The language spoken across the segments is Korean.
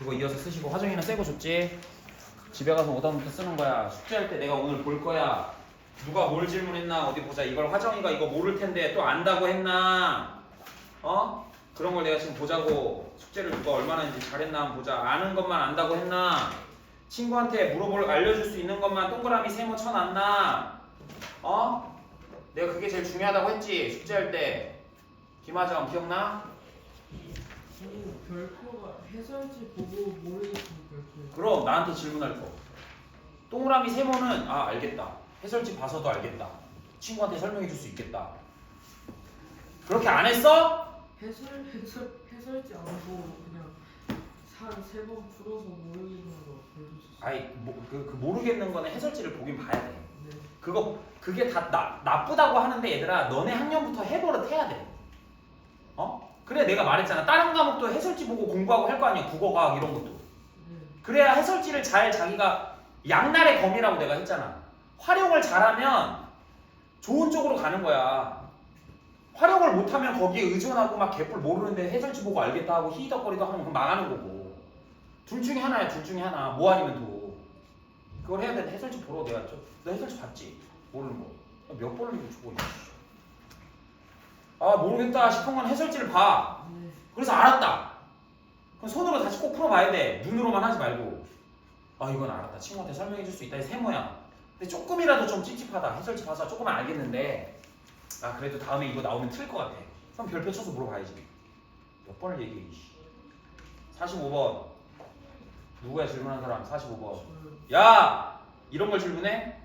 그거 이어서 쓰시고 화정이는 새거 줬지? 집에 가서 오다부터 쓰는 거야. 숙제할 때 내가 오늘 볼 거야. 누가 뭘 질문했나 어디 보자. 이걸 화정이가 이거 모를 텐데 또 안다고 했나? 어? 그런 걸 내가 지금 보자고. 숙제를 누가 얼마나 했는지 잘했나 한번 보자. 아는 것만 안다고 했나? 친구한테 물어볼 알려줄 수 있는 것만 동그라미 세모 쳐놨나? 어? 내가 그게 제일 중요하다고 했지. 숙제할 때. 김하정 기억나? 선생님 별표가 해설지 보고 모르겠으면 별표. 그럼 나한테 질문할 거. 동그라미 세모는 아 알겠다. 해설지 봐서도 알겠다. 친구한테 설명해 줄 수 있겠다. 그렇게 안 했어? 해설 해설 해설지 안 보고 그냥 한세번 풀어서 모르겠는 거 썼어요. 아이 뭐, 그, 그 모르겠는 거는 해설지를 보긴 봐야 돼. 네. 그거 그게 다 나, 나쁘다고 하는데 얘들아 너네 학년부터 해버릇 해야 돼. 어? 그래 내가 말했잖아. 다른 과목도 해설지 보고 공부하고 할 거 아니야. 국어과학 이런 것도. 네. 그래야 해설지를 잘 자기가 양날의 검이라고 내가 했잖아. 활용을 잘하면 좋은 쪽으로 가는 거야. 활용을 못하면 거기에 의존하고 막 개뿔 모르는데 해설지 보고 알겠다 하고 히덕거리도 하면 그건 망하는 거고. 둘 중에 하나야, 둘 중에 하나. 뭐 아니면 도. 그걸 해야 되는데 해설지 보러 내가 저, 너 해설지 봤지? 모르는 거. 몇 번을 주고 있어. 아 모르겠다 싶은 건 해설지를 봐. 네. 그래서 알았다. 그럼 손으로 다시 꼭 풀어봐야 돼. 눈으로만 하지 말고. 아 이건 알았다. 친구한테 설명해 줄 수 있다. 이 세모야. 근데 조금이라도 좀 찝찝하다. 해설지 봐서 조금은 알겠는데 아 그래도 다음에 이거 나오면 틀 것 같아. 그럼 별표 쳐서 물어봐야지. 몇 번을 얘기해. 이씨. 45번. 누구야 질문한 사람? 45번. 저요. 야! 이런 걸 질문해?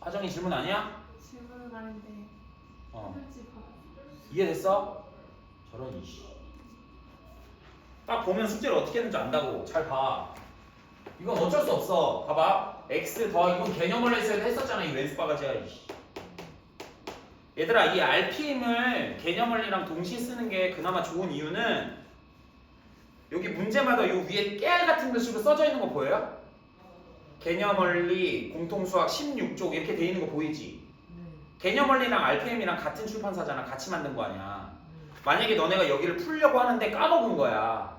화정이 질문 아니야? 질문은 아닌데 어. 이해됐어? 저런 이씨. 딱 보면 숙제를 어떻게 했는지 안다고. 잘 봐. 이건 어쩔 수 없어. 봐봐. x 더하기 이건 개념을 했어야 했었잖아. 이 왼수 바가지야. 이씨. 얘들아 이 RPM을 개념 원리랑 동시에 쓰는 게 그나마 좋은 이유는 여기 문제마다 요 위에 깨알 같은 글씨로 써져 있는 거 보여요? 개념 원리, 공통수학 16쪽 이렇게 돼 있는 거 보이지? 네. 개념원리랑 RPM이랑 같은 출판사잖아. 같이 만든 거 아니야. 네. 만약에 너네가 여기를 풀려고 하는데 까먹은 거야.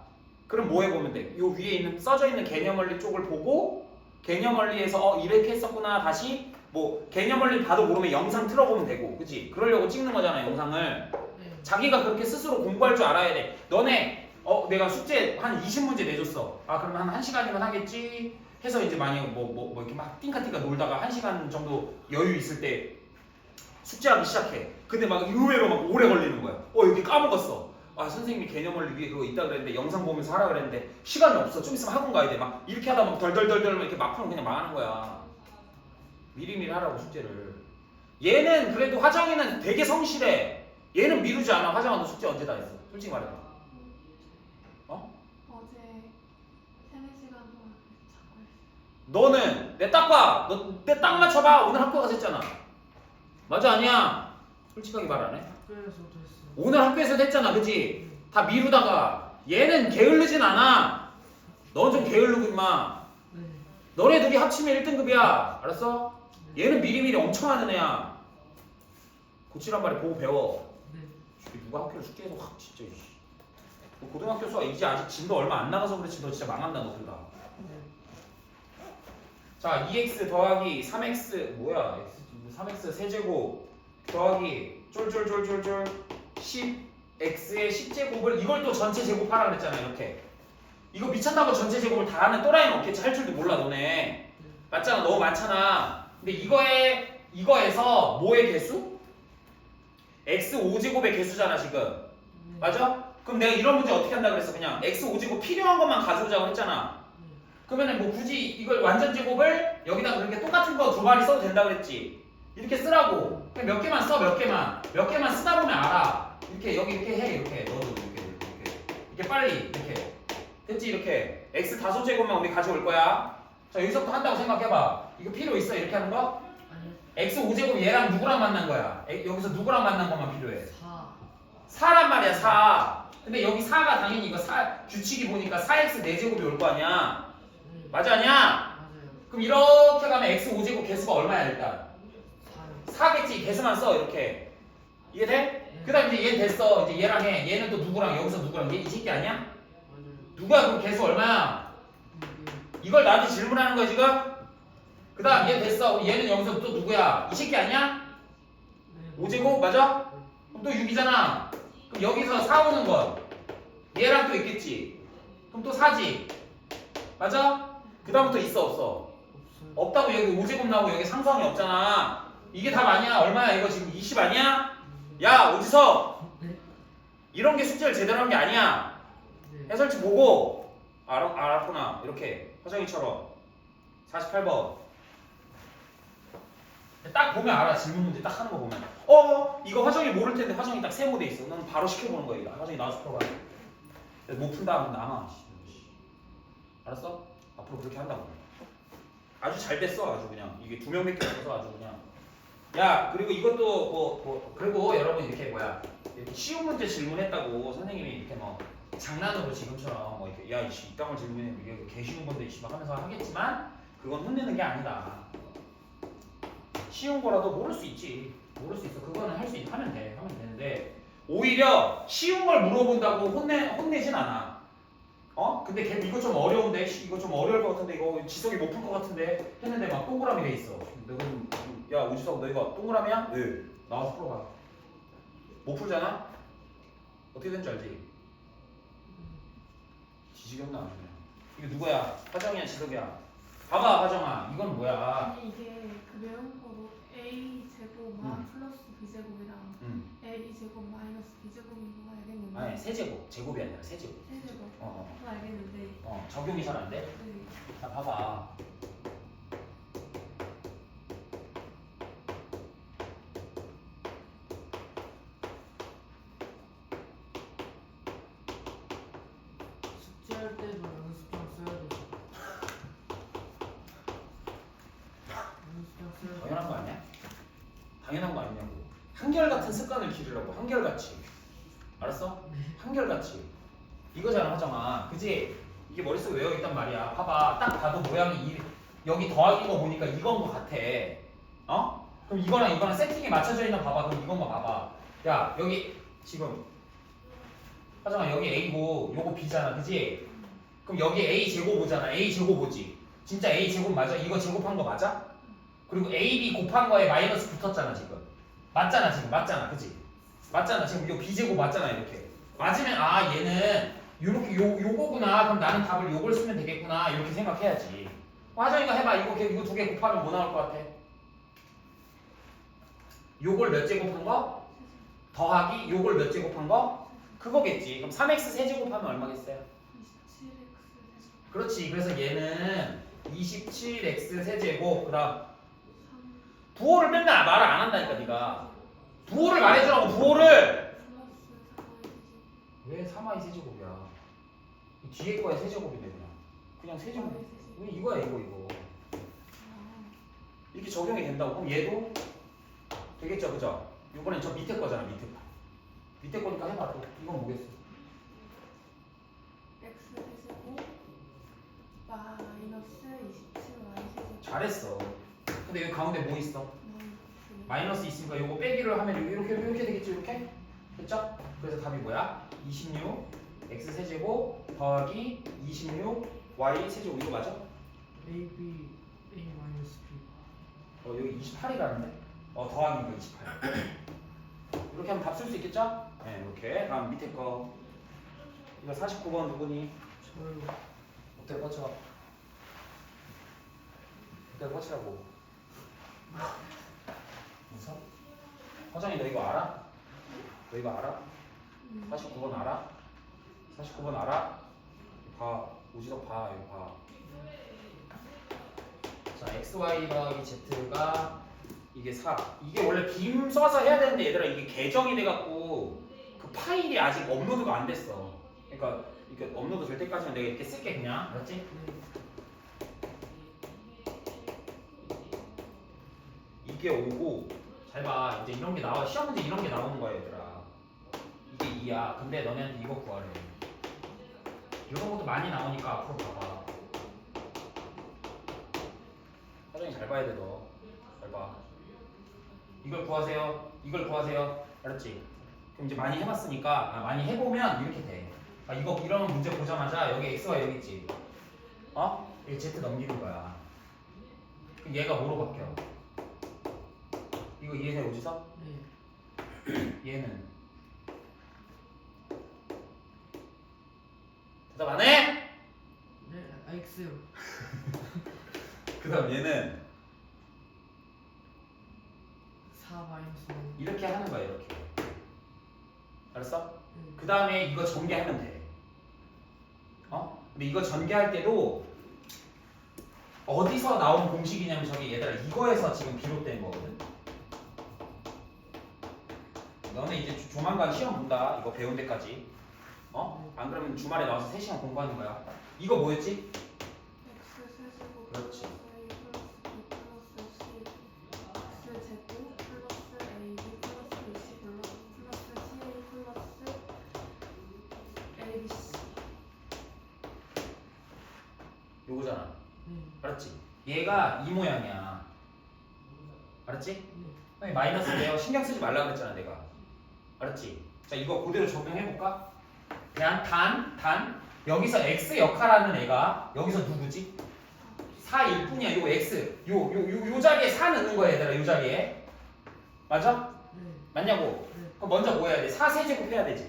그럼 뭐 해보면 돼? 요 위에 있는 써져 있는 개념원리 쪽을 보고 개념원리에서 어 이렇게 했었구나 다시 뭐 개념원리 봐도 모르면 영상 틀어보면 되고, 그지? 그러려고 찍는 거잖아 영상을. 네. 자기가 그렇게 스스로 공부할 줄 알아야 돼. 너네 어 내가 숙제 한 20문제 내줬어. 아 그러면 한 1시간이면 하겠지. 해서 이제 만약에 뭐 뭐 뭐 이렇게 막 띵까띵까 놀다가 1시간 정도 여유 있을 때 숙제하기 시작해. 근데 막 의외로 막 오래 걸리는 거야. 어 여기 까먹었어. 아 선생님이 개념을 위에 그거 있다 그랬는데 영상 보면서 하라 그랬는데 시간이 없어. 좀 있으면 학원 가야 돼. 막 이렇게 하다 막 덜덜덜덜 이렇게 막 풀면 그냥 망하는 거야. 미리미리 하라고 숙제를. 얘는 그래도 화정이는 되게 성실해. 얘는 미루지 않아. 화정아 너 숙제 언제 다 했어? 솔직히 말해봐. 어제 세네 시간 동안 자고 했어. 너는 내 딱 봐. 너 내 딱 맞춰봐. 오늘 학교 가서 했잖아. 맞아 아니야? 솔직하게 말 안 해? 학교에서도 했어요. 오늘 학교에서 했잖아. 그지? 다 미루다가 얘는 게을르진 않아. 넌 좀 게을르고 임마. 네. 너네 둘이 합치면 1등급이야. 알았어? 얘는 미리미리 엄청 하는 애야. 고치란 말에 보고 배워. 네. 이게 누가 학교를 숙제해서 확 진짜 이씨. 너 고등학교 수학 이제 아직 진도 얼마 안 나가서 그렇지 너 진짜 망한다 너들 다. 네. 자 2x 더하기 3x 뭐야 x 3x 세제곱 더하기 쫄쫄쫄쫄쫄 10x의 10제곱을 이걸 또 전체 제곱하라 그랬잖아 이렇게 이거 미쳤나봐 전체 제곱을 다 하는 또라이는 없겠지 할 줄도 몰라 너네 맞잖아 너무 많잖아 근데 이거에 이거에서 뭐의 개수? x 5제곱의 개수잖아 지금 네. 맞아? 그럼 내가 이런 문제 어떻게 한다 그랬어 그냥 x 5제곱 필요한 것만 가져오자고 했잖아 네. 그러면은 뭐 굳이 이걸 완전 제곱을 여기다 그렇게 똑같은 거 두 마리 써도 된다 그랬지. 이렇게 쓰라고. 그냥 몇 개만 써, 몇 개만. 몇 개만 쓰다 보면 알아. 이렇게 여기 이렇게 해, 이렇게. 너도 이렇게 이렇게 이렇게. 이렇게 빨리 이렇게. 됐지 이렇게. x 다섯 제곱만 우리 가져올 거야. 자 여기서부터 한다고 생각해봐. 이거 필요 있어 이렇게 하는 거? x 5제곱 얘랑 누구랑 만난 거야? 에, 여기서 누구랑 만난 것만 필요해. 4. 4란 말이야 4. 근데 여기 4가 당연히 이거 4 규칙이 보니까 4x 4제곱이 올 거 아니야. 네. 맞아 아니야? 맞아요. 그럼 이렇게 가면 x 5제곱 개수가 얼마야 일단? 4요. 4겠지 개수만 써 이렇게 이해돼? 네. 그 다음 이제 얘 됐어 이제 얘랑 해 얘는 또 누구랑 여기서 누구랑 얘 이 새끼 아니야? 누가 그럼 개수 얼마야? 이걸 나한테 질문하는 거야 지금? 그 다음 얘 됐어 얘는 여기서 또 누구야? 이 새끼 아니야? 5제곱 맞아? 그럼 또 6이잖아 그럼 여기서 4 오는 건 얘랑 또 있겠지 그럼 또 4지 맞아? 그 다음부터 있어 없어? 없다고 여기 5제곱 나오고 여기 상수항이 없잖아 이게 답 아니야. 얼마야? 이거 지금 20 아니야? 야 어디서? 네. 이런 게 숙제를 제대로 한 게 아니야. 네. 해설지 보고. 알아, 알았구나. 이렇게. 화정이처럼. 48번. 딱 보면 알아. 질문 문제 딱 하는 거 보면. 어 이거 화정이 모를 텐데 화정이 딱 세모돼 있어. 넌 바로 시켜보는 거야 이거. 화정이 나와서 풀어봐 못 푼다 하면 남아. 씨. 알았어? 앞으로 그렇게 한다고. 아주 잘 됐어 아주 그냥. 이게 두 명밖에 없어서 아주 그냥 야 그리고 이것도 뭐, 뭐 그리고 여러분 이렇게 뭐야 쉬운 문제 질문했다고 선생님이 이렇게 뭐 장난으로 지금처럼 뭐 이렇게 야이 땅을 질문해 이게 개 쉬운 건데 이씨 막 하면서 하겠지만 그건 혼내는 게 아니다. 쉬운 거라도 모를 수 있지. 모를 수 있어. 그거는 할 수 있 하면 돼. 하면 되는데 오히려 쉬운 걸 물어본다고 혼내 혼내진 않아 어? 근데 걔 이거 좀 어려운데? 씨, 이거 좀 어려울 것 같은데? 이거 지석이 못 풀 것 같은데? 했는데 막 동그라미 돼 있어. 너 그럼 야 우지석 너 이거 동그라미야? 네. 나와서 풀어봐. 못 풀잖아? 어떻게 된 줄 알지? 지지경나 안 그냥 이게 누구야? 화정이야 지석이야? 봐봐 화정아. 이건 뭐야? 아니 이게 그 외운 거로 a 제곱만 음. 플러스 b 제곱이랑 음. a 제곱 마이너스 b 제곱인 거 알겠는데 아니 세제곱 제곱이 아니라 세제곱 세제곱 어, 어, 그거 알겠는데 어 적용이 잘 안 돼? 그자 봐봐 숙제할 때도 연습장 써야 되죠. 연습장 써야 돼. 당연한 거 아니야? 당연한 거 아니냐고 한결같은 습관을 기르려고. 한결같이. 알았어? 한결같이. 이거잖아 하정아. 그지? 이게 머릿속에 외워있단 말이야. 봐봐. 딱 봐도 모양이 이, 여기 더하기인 거 보니까 이건 거 같아. 어? 그럼 이거랑 이거랑 세팅이 맞춰져 있나 봐봐. 그럼 이것만 봐봐. 야 여기 지금. 하정아 여기 A고 요거 B잖아. 그지? 그럼 여기 A 제곱 오잖아. A 제곱 오지. 진짜 A 제곱 맞아? 이거 제곱한 거 맞아? 그리고 AB 곱한 거에 마이너스 붙었잖아 지금 맞잖아 지금. 맞잖아. 그지? 맞잖아. 지금 이거 B제곱 맞잖아 이렇게. 맞으면 아 얘는 요렇게 요, 요거구나. 그럼 나는 답을 요걸 쓰면 되겠구나. 이렇게 생각해야지. 화정이가 해봐. 이거 이거 두 개 곱하면 뭐 나올 것 같아? 요걸 몇 제곱한 거? 더하기 요걸 몇 제곱한 거? 그거겠지. 그럼 3x 세제곱하면 얼마겠어요? 27x 세제곱. 그렇지. 그래서 얘는 27x 세제곱. 그 다음 3 부호를 맨날 말을 안 한다니까 네가. 부호를 말해주라고 부호를! 플러스 4y 세제곱 왜 3i 세제곱이야? 이 뒤에 거에 세제곱인데 그냥 그냥 세제곱. 4y 세제곱 왜 이거야 이거 이거? 아, 이렇게 적용이 된다고? 그럼 얘도? 되겠죠 그죠? 이번엔 저 밑에 거잖아 밑에 거. 밑에 거니까 해봐 또. 이건 뭐겠어? X 세제곱 마이너스 27y 세제곱. 잘했어 근데 여기 가운데 뭐 있어 마이너스 있으니까 요거 빼기를 하면 이렇게 이렇게 되겠지 이렇게 됐죠? 그래서 답이 뭐야? 26 x 세제곱 더하기 26 y 세제곱 이거 맞아? A B A 마이너스 B. 어 여기 28이라는데? 어 더하기 이거 28 이렇게 하면 답 쓸 수 있겠죠? 네 이렇게 다음 밑에 거 이거 49번 누구니? 저요. 어때 뻗쳐 어때 뻗치라고 무서? 화장이 너 이거 알아? 너 이거 알아? 음. 49번 알아? 49번 알아? 봐 오지석 봐 이거 봐 자, XY 더하기 Z가 이게 4. 이게 원래 빔 써서 해야 되는데 얘들아 이게 개정이 돼갖고 그 파일이 아직 업로드가 안 됐어. 그러니까 이게 업로드 될 때까지는 내가 이렇게 쓸게 그냥. 알았지? 이게 오고 잘 봐. 이제 이런 게 나와. 시험 문제 이런 게 나오는 거야 얘들아. 이게 2야. 근데 너네한테 이거 구하래. 이런 것도 많이 나오니까 앞으로 봐봐. 사정이 잘 봐야 돼 너. 잘 봐. 이걸 구하세요. 이걸 구하세요. 알았지? 그럼 이제 많이 해봤으니까 아, 많이 해보면 이렇게 돼. 아 이거 이런 문제 보자마자 여기 x가 여기 있지. 어? 여기 z 넘기는 거야. 얘가 뭐로 바뀌어? 이거 이해돼 오지서? 네. 얘는 대답 안 해? 네. 아, X요. 그 다음 얘는 4 마이너스 5. 이렇게 하는 거야 이렇게. 알았어? 네. 그 다음에 이거 전개하면 돼. 어? 근데 이거 전개할 때도 어디서 나온 공식이냐면 저기 얘들아 이거에서 지금 비롯된 거거든. 너네 이제 조- 조만간 시험 본다. 이거 배운 데까지. 어? 안 그러면 주말에 나와서 3시간 공부하는 거야. 이거 뭐였지? 그렇지. 요거잖아. 네. 알았지? 얘가 이 모양이야. 알았지? 네. 아니, 마이너스 내가 신경 쓰지 말라 그랬잖아 내가. 알았지? 자 이거 그대로 적용해 볼까? 그냥 단, 단 여기서 x 역할하는 애가 여기서 누구지? 4일 뿐이야 요 x 요 요 요 요 자리에 4 넣는 거야 얘들아 요 자리에 맞아? 네. 맞냐고? 네. 그럼 먼저 뭐 해야 돼? 4 세제곱 해야 되지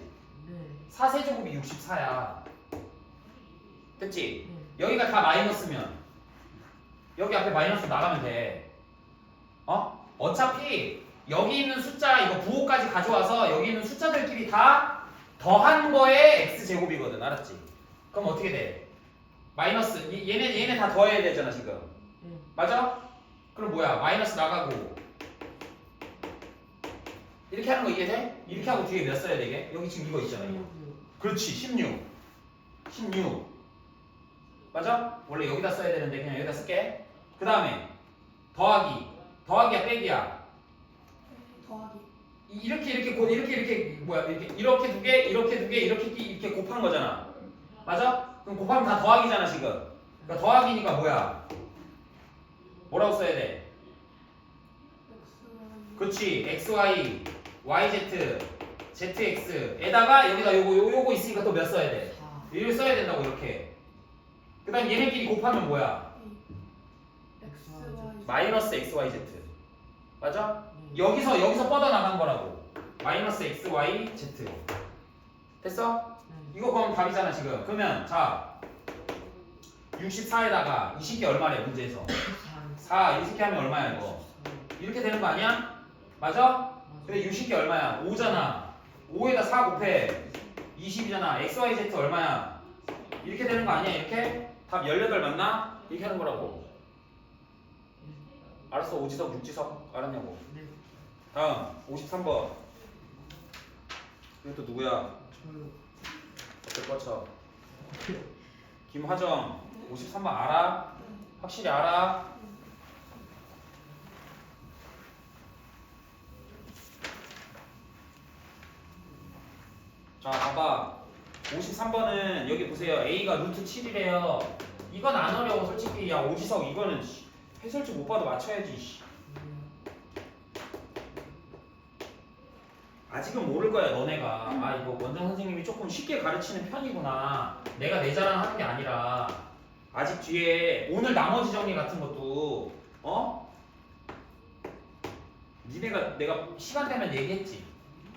네. 4 세제곱이 64야 됐지? 네. 여기가 다 마이너스면 여기 앞에 마이너스 나가면 돼. 어? 어차피 여기 있는 숫자 이거 부호까지 가져와서 여기 있는 숫자들끼리 다 더한 거에 x 제곱이거든. 알았지? 그럼 어떻게 돼? 마이너스 얘- 얘네 얘네 다 더해야 되잖아 지금. 네. 맞아? 그럼 뭐야? 마이너스 나가고 이렇게 하는 거 이해돼? 이렇게 하고 뒤에 몇 써야 되게? 여기 지금 이거 있잖아. 이거. 16이요. 그렇지 16 16 맞아? 원래 여기다 써야 되는데 그냥 여기다 쓸게 그 다음에 더하기 더하기야 빼기야 더하기 이- 이렇게 이렇게 곧 이렇게 이렇게 뭐야 이렇게 이렇게 두 개 이렇게 두 개 이렇게 끼- 이렇게 곱한 거잖아 맞아? 그럼 곱하면 다 더하기잖아 지금 그러니까 더하기니까 뭐야 뭐라고 써야 돼? 그렇지 xy yz zx에다가 여기다 요거 요- 요거 있으니까 또 몇 써야 돼? 4. 이걸 써야 된다고 이렇게 그 다음 얘네끼리 곱하면 뭐야? XY 마이너스 xyz 맞아? 네. 여기서 여기서 뻗어나간 거라고 마이너스 xyz 됐어? 네. 이거 그럼 답이잖아 지금 그러면 자 64에다가 20개 얼마래 문제에서 4. 4 이렇게 하면 얼마야 이거 이렇게 되는 거 아니야? 맞아? 근데 60개 얼마야? 5잖아 5에다 4 곱해 20이잖아 xyz 얼마야? 이렇게 되는 거 아니야 이렇게? 답 18 맞나? 이렇게 하는 거라고 알았어 오지석 육지석 알았냐고 네. 다음 53번. 이것도 누구야? 거쳐? 김화정 53번 알아? 확실히 알아? 자 봐봐. 53번은 여기 보세요. A가 루트 7이래요. 이건 안 어려워 솔직히. 야 오지석 이거는 씨, 해설지 못 봐도 맞춰야지 씨. 네. 아직은 모를 거야 너네가. 아 이거 원장 선생님이 조금 쉽게 가르치는 편이구나. 내가 내 자랑하는 게 아니라. 아직 뒤에 오늘 나머지 정리 같은 것도 어? 니네가 내가 시간 되면 얘기했지.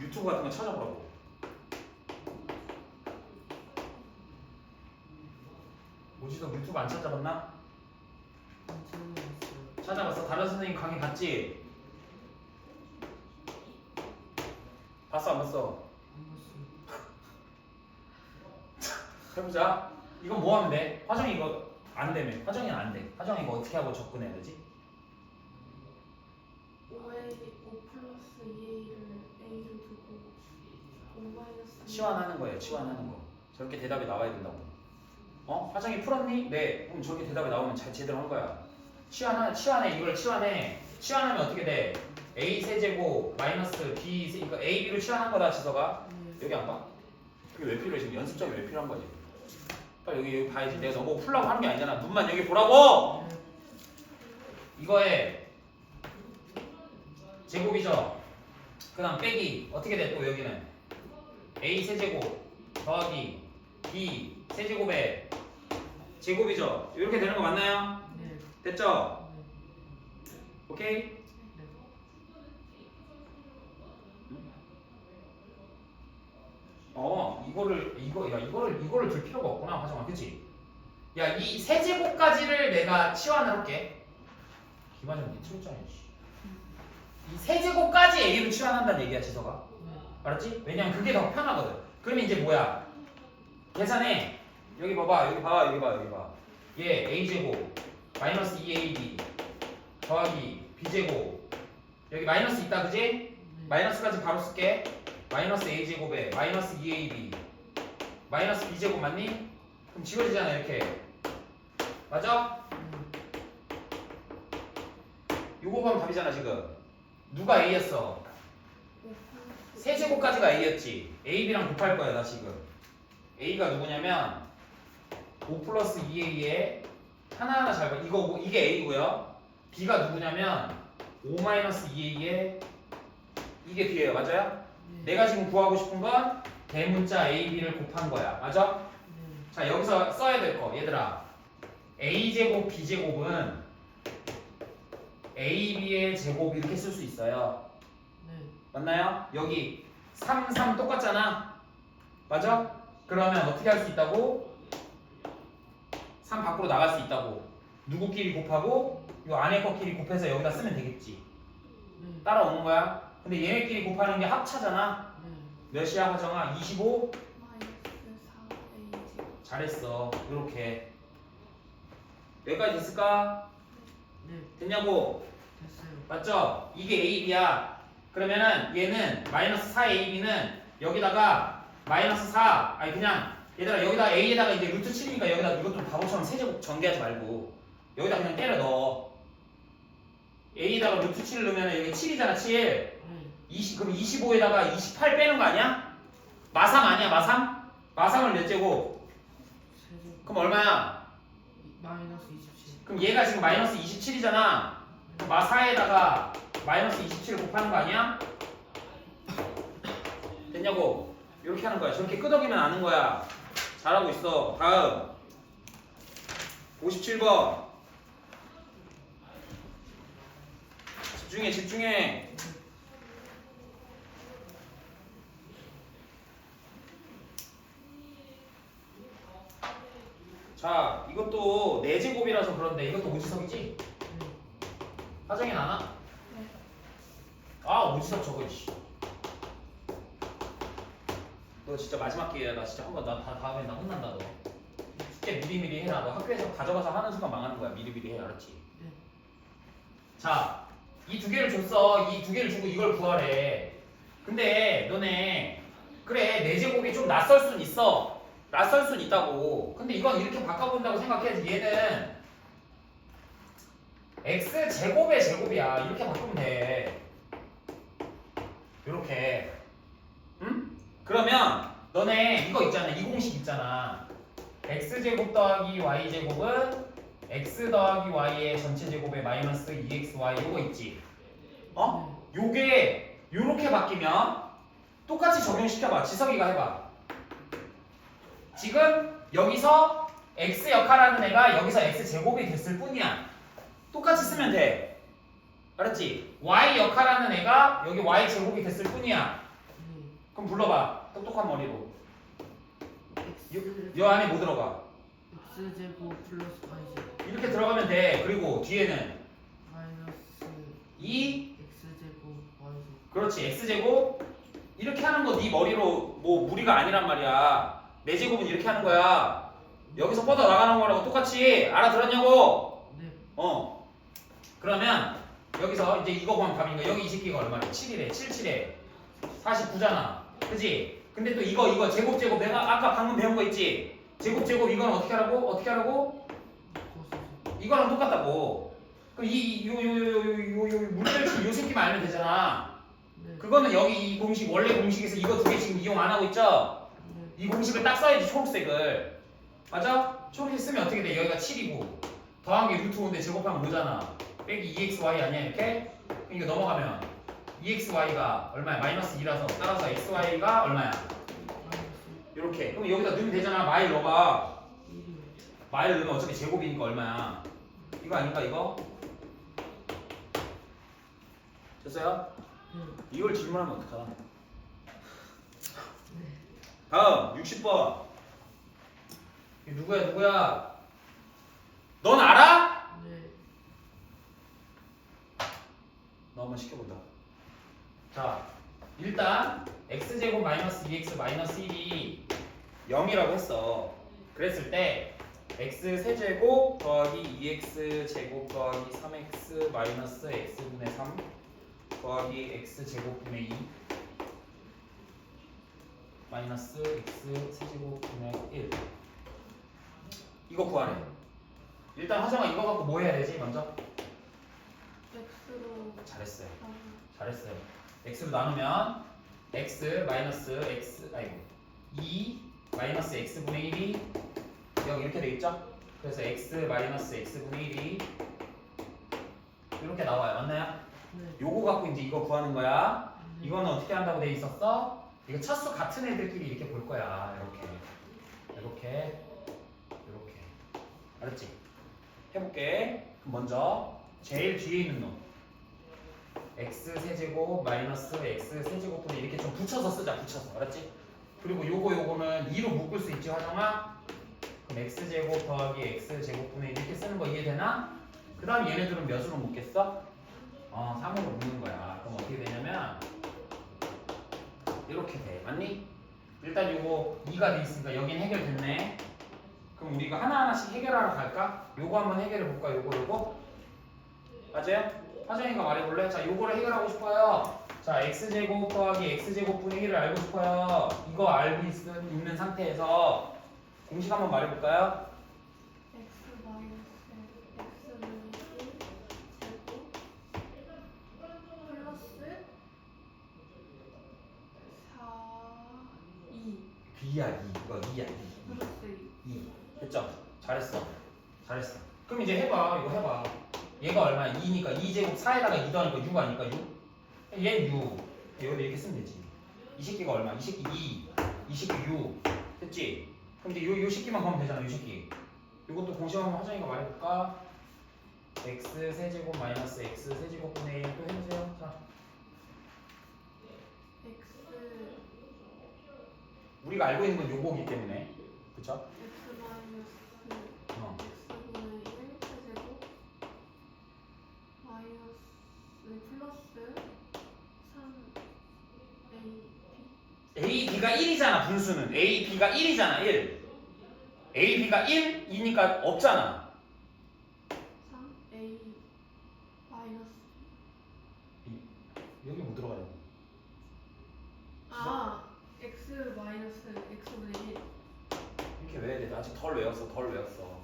유튜브 같은 거 찾아보라고. 오지도 유튜브 안 찾아봤나? 찾아봤어? 다른 선생님 강의 봤지? 봤어 안 봤어? 해보자. 이건 뭐 하면 돼? 화정이 이거 안 되면 화정이는 안 돼. 화정이 이거 어떻게 하고 접근해야 되지? 5A 5 플러스 2A를 A를 두고 5 마이너스 치환하는 거예요. 치환하는 거. 저렇게 대답이 나와야 된다고. 어? 화정이 풀었니? 네. 그럼 저렇게 대답이 나오면 잘 제대로 한 거야. 치환하 치환해 이걸 치환해. 치환하면 어떻게 돼? A 세제곱 마이너스 B 세 이거 A B로 치환한 거다 지서가. 네. 여기 안 봐? 그게 왜 필요해 지금 연습장이 왜 필요한 거지? 빨리 여기 여기 봐야지. 내가 너보고 풀라고 하는 게 아니잖아. 눈만 여기 보라고. 네. 이거에 제곱이죠. 그 다음 빼기 어떻게 돼또 여기는 a 세제곱 더하기 B 세제곱에 제곱이죠. 이렇게 되는 거 맞나요? 네. 됐죠? 네. 오케이? 네. 어 이거를 이거 야 이거를 이거를 줄 필요가 없구나 화정아 그치? 야 이 세제곱까지를 내가 치환을 할게 김하정 니 틀렸잖아 씨. 이 세제곱까지 A를 치환한다는 얘기야 지서가 네. 알았지? 왜냐면 그게 더 편하거든 그러면 이제 뭐야 계산해 여기 봐봐 여기 봐 여기 봐 여기 봐얘 A제곱 마이너스 2AB 더하기 B제곱 여기 마이너스 있다 그지? 네. 마이너스까지 바로 쓸게. 마이너스 a 제곱에 마이너스 2ab 마이너스 b 제곱 맞니? 그럼 지워지잖아 이렇게. 맞아? 요거 보면 답이잖아 지금. 누가 a였어? 5 플러스 세 제곱까지가 a였지. a, b랑 곱할 거야 나 지금. a가 누구냐면 5 플러스 2a에 하나하나 잘 봐. 이거 뭐- 이게 a고요. b가 누구냐면 5 마이너스 2a에 이게 b예요. 맞아요? 네. 내가 지금 구하고 싶은 건 대문자 A, B를 곱한 거야. 맞아? 네. 자, 여기서 써야 될 거. 얘들아. A 제곱, B 제곱은 A, B의 제곱 이렇게 쓸 수 있어요. 네. 맞나요? 여기 3, 3 똑같잖아. 맞아? 그러면 어떻게 할 수 있다고? 3 밖으로 나갈 수 있다고. 누구끼리 곱하고 요 안에 거끼리 곱해서 여기다 쓰면 되겠지. 네. 따라오는 거야. 근데 얘네끼리 곱하는 게 합차잖아. 네. 몇이야, 화정아? 25? 마이너스 4a 제곱 잘했어. 이렇게 여기까지 됐을까? 네. 됐냐고? 됐어요. 맞죠? 이게 AB야. 그러면은 얘는 마이너스 4AB는 여기다가 마이너스 4 아니 그냥 얘들아 여기다 A에다가 이제 루트 7이니까 여기다 이것도 바보처럼 세제곱 전개하지 말고 여기다 그냥 때려 넣어. A에다가 루트 7을 넣으면 여기 7이잖아 7. 네. 20 그럼 25에다가 28 빼는 거 아니야? 마삼 아니야 마삼? 마삼을 몇 제곱? 세제곱. 그럼 얼마야? 마이너스 27. 그럼 얘가 지금 마이너스 27이잖아. 마4에다가 마이너스 27을 곱하는 거 아니야? 됐냐고? 이렇게 하는 거야. 저렇게 끄덕이면 아는 거야. 잘하고 있어. 다음. 57번. 집중해, 집중해. 자, 이것도 4제곱이라서 그런데 이것도 오지석이지? 네. 화정이 나나? 네. 아 오지석 저거 씨. 너 진짜 마지막 기회야. 나 진짜 한번 나 다, 다음에 나 혼난다 너. 숙제 미리미리 해라. 너 학교에서 가져가서 하는 순간 망하는 거야. 미리미리 해 알았지? 네. 자, 이 두 개를 줬어. 이 두 개를 주고 이걸 구하래. 근데 너네 그래 내 제곱이 좀 낯설 순 있어. 낯설 순 있다고. 근데 이건 이렇게 바꿔본다고 생각해야지. 얘는 x 제곱의 제곱이야. 이렇게 바꾸면 돼. 이렇게. 응? 그러면 너네 이거 있잖아. 이 공식 있잖아. x 제곱 더하기 y 제곱은 x 더하기 y의 전체 제곱의 마이너스 2xy 이거 있지. 어? 요게 요렇게 바뀌면 똑같이 적용시켜봐. 지석이가 해봐. 지금 여기서 x 역할하는 애가 여기서 x 제곱이 됐을 뿐이야. 똑같이 쓰면 돼. 알았지? y 역할하는 애가 여기 y 제곱이 됐을 뿐이야. 네. 그럼 불러봐. 똑똑한 머리로. X. 요 안에 뭐 들어가? X 제곱 플러스 Y 제곱 이렇게 들어가면 돼. 그리고 뒤에는 마이너스 2 X 제곱 Y 제곱. 그렇지 x제곱 이렇게 하는 거 네 머리로 뭐 무리가 아니란 말이야 내 제곱은 이렇게 하는 거야. 여기서 뻗어 나가는 거라고 똑같이 알아들었냐고? 네. 어. 그러면 여기서 이제 이거 보면 답인 거 여기 이 새끼가 얼마래? 7이래. 7 7에. 49잖아. 그지? 근데 또 이거 이거 제곱 제곱. 내가 아까 방금 배운 거 있지? 제곱 제곱 이건 어떻게 하라고? 어떻게 하라고. 이거랑 똑같다고. 그럼 이요요요요요 물결치 요 새끼만 알면 되잖아. 네. 그거는 여기 이 공식 원래 공식에서 이거 두 개 지금 이용 안 하고 있죠? 네. 이 공식을 딱 써야지 초록색을 맞아? 초록색 쓰면 어떻게 돼? 여기가 7이고 더한 게 루트 5인데 제곱하면 5잖아 빼기 2xy 아니야 이렇게? 이거 넘어가면 2xy가 얼마야? 마이너스 2라서 따라서 xy가 얼마야? 이렇게. 그럼 여기다 넣으면 되잖아. 마일 넣어봐. 1이 마일 넣으면 어차피 제곱이니까 얼마야? 이거 아닌가 이거? 됐어요? 네. 이걸 질문하면 어떡하나? 다음 60번. 이 누구야 누구야? 넌 알아? 네. 너 한번 시켜보자. 자, 일단 x제곱 마이너스 2x 마이너스 1이 0이라고 했어. 그랬을 때 x 세제곱 더하기 2x 제곱 더하기 3x 마이너스 x분의 3 더하기 x 제곱분의 2 마이너스 x 세제곱분의 1 이거 구하래. 일단 하정아 이거 갖고 뭐 해야 되지 먼저? X로 잘했어요. 나누 잘했어요. x로 나누면 x 마이너스 x 아이고 2 마이너스 x분의 1이 여기 이렇게 되겠죠? 그래서 x 마이너스 x분의 1이 이렇게 나와요. 맞나요? 네. 요거 갖고 이제 이거 구하는 거야. 이거는 어떻게 한다고 돼 있었어? 이거 차수 같은 애들끼리 이렇게 볼 거야. 이렇게 이렇게 이렇게 알았지? 해볼게. 그럼 먼저 제일 뒤에 있는 놈. x 세제곱 마이너스 x 세제곱분에 이렇게 좀 붙여서 쓰자 붙여서 알았지? 그리고 요거 요거는 2로 묶을 수 있지 화정아? 그럼 x 제곱 더하기 x 제곱분에 이렇게 쓰는 거 이해되나? 그 다음 얘네들은 몇으로 묶겠어? 어 3으로 묶는 거야 그럼 어떻게 되냐면 이렇게 돼 맞니? 일단 요거 2가 돼 있으니까 여긴 해결됐네 그럼 우리가 하나하나씩 해결하러 갈까? 요거 한번 해결해 볼까 요거 요거 맞아요? 화정이가 말해볼래? 자, 요거를 해결하고 싶어요. 자, x제곱 더하기 x제곱 분의 1을 알고 싶어요. 이거 알고 있, 있는 상태에서 공식 한번 말해볼까요? 2야 2 이거 2야 2이. 됐죠? 잘했어. 잘했어. 그럼 이제 해봐. 이거 해봐. 얘가 얼마야? 2니까 2제곱 4에다가 2 더하니까 6 아니까 6? 얘6 여기다 이렇게 쓰면 되지. 이 새끼가 얼마? 이 새끼 2 이 새끼 6 됐지? 그럼 이제 요, 요 새끼만 가면 되잖아 요 새끼. 이것도 공식화하면 화장이가 말해볼까? x 세제곱 마이너스 x 세제곱분의 1또 해주세요. 자. 우리가 알고 있는 건 요거기 때문에. 그쵸? 어. X분의 1 세제곱 마이너스 플러스 3 A B B가 1이잖아, 분수는. A, B가 1이잖아, 1. A, B가 1? 이니까 없잖아. 3 A 마이너스 여기 못 들어가요. 아 마이너스 X분의 1 이렇게 외워야 돼. 나 아직 덜 외웠어, 덜 외웠어.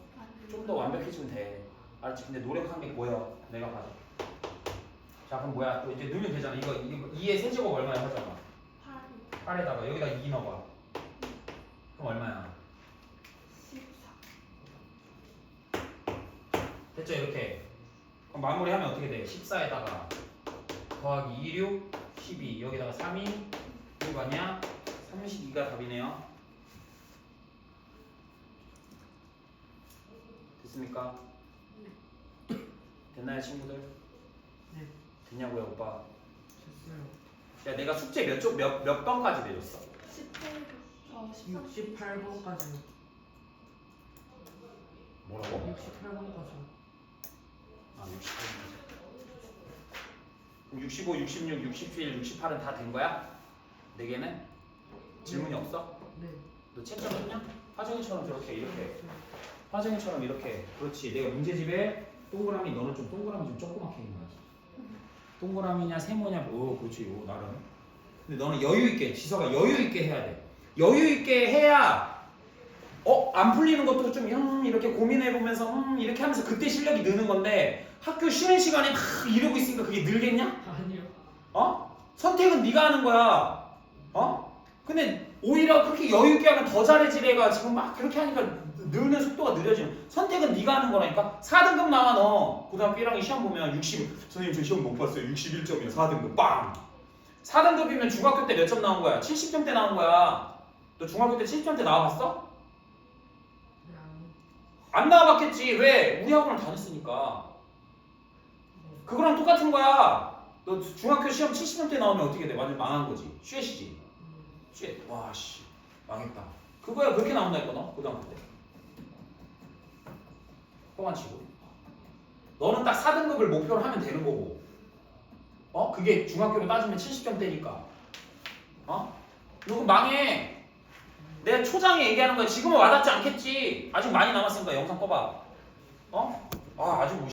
좀 더 완벽해지면 돼. 알았지? 근데 노력한 게 보여. 내가 봐도. 자, 그럼 뭐야? 또 이제 넣으면 되잖아. 이거, 이거 2의 세제곱 얼마야 하잖아. 8 8에다가 여기다 2 넣어봐. 그럼 얼마야? 14 됐죠? 이렇게. 그럼 마무리하면 어떻게 돼? 14에다가 더하기 2, 6, 12. 여기다가 3이 이거 아니야? 32가 답이네요. 됐습니까? 됐나요, 친구들? 네. 됐냐고요, 오빠? 됐어요. 야, 내가 숙제 몇, 쪽, 몇, 몇 번까지 내줬어? 10회부터 13 68번까지. 뭐라고? 68번까지. 아, 68. 그럼 65, 66, 67, 68은 다 된 거야? 네 개는? 질문이 없어? 네. 너 채점 했냐? 화정이처럼 저렇게 이렇게 화정이처럼 이렇게 그렇지 내가 문제집에 동그라미 너는 좀 동그라미 좀 조그맣게 있는 거지 동그라미냐 세모냐 오 그렇지 요 나름 근데 너는 여유 있게 지서가 여유 있게 해야 돼 여유 있게 해야 어 안 풀리는 것도 좀 음, 이렇게 고민해 보면서 음, 이렇게 하면서 그때 실력이 느는 건데 학교 쉬는 시간에 막 이러고 있으니까 그게 늘겠냐? 아니요. 어? 선택은 네가 하는 거야. 어? 근데 오히려 그렇게 여유 있게 하면 더 잘해질 애가 지금 막 그렇게 하니까 늘는 속도가 느려지는. 선택은 네가 하는 거라니까. 4등급 나와 너. 고등학교 1학년 시험 보면 60. 선생님 저 시험 못 봤어요. 61점이요. 4등급 빵. 4등급이면 중학교 때 몇 점 나온 거야? 70점대 나온 거야. 너 중학교 때 70점대 나와봤어? 안 나와봤겠지. 왜? 우리 학원을 다녔으니까. 그거랑 똑같은 거야. 너 중학교 시험 70점대 나오면 어떻게 돼? 완전 망한 거지. 쉐시지. 음, 쉐. 와 씨. 망했다. 그거야 그렇게 나온다니까 너 고등학교 때. 뻥안 치고. 너는 딱 4등급을 목표로 하면 되는 거고. 어? 그게 중학교로 따지면 70점대니까. 어? 너그 망해. 내가 초장에 얘기하는 거야. 지금은 와닿지 않겠지. 아직 많이 남았으니까 영상 꺼봐. 어? 아 아주 뭐